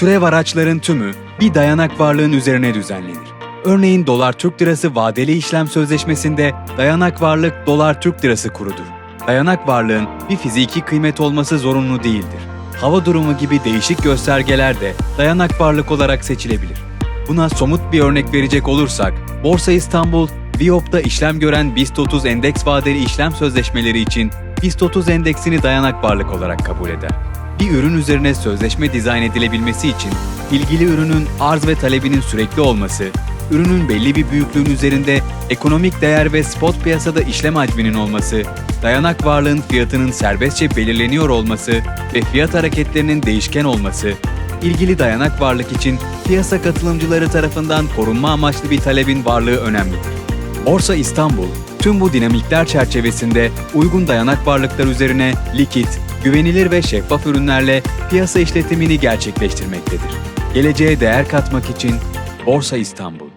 Türev araçların tümü bir dayanak varlığın üzerine düzenlenir. Örneğin dolar Türk lirası vadeli işlem sözleşmesinde dayanak varlık dolar Türk lirası kurudur. Dayanak varlığın bir fiziki kıymet olması zorunlu değildir. Hava durumu gibi değişik göstergeler de dayanak varlık olarak seçilebilir. Buna somut bir örnek verecek olursak, Borsa İstanbul, Viyop'ta işlem gören BIST 30 endeks vadeli işlem sözleşmeleri için BIST 30 endeksini dayanak varlık olarak kabul eder. Bir ürün üzerine sözleşme dizayn edilebilmesi için ilgili ürünün arz ve talebinin sürekli olması, ürünün belli bir büyüklüğün üzerinde ekonomik değer ve spot piyasada işlem hacminin olması, dayanak varlığın fiyatının serbestçe belirleniyor olması ve fiyat hareketlerinin değişken olması, ilgili dayanak varlık için piyasa katılımcıları tarafından korunma amaçlı bir talebin varlığı önemlidir. Borsa İstanbul, tüm bu dinamikler çerçevesinde uygun dayanak varlıklar üzerine likit, güvenilir ve şeffaf ürünlerle piyasa işletimini gerçekleştirmektedir. Geleceğe değer katmak için Borsa İstanbul.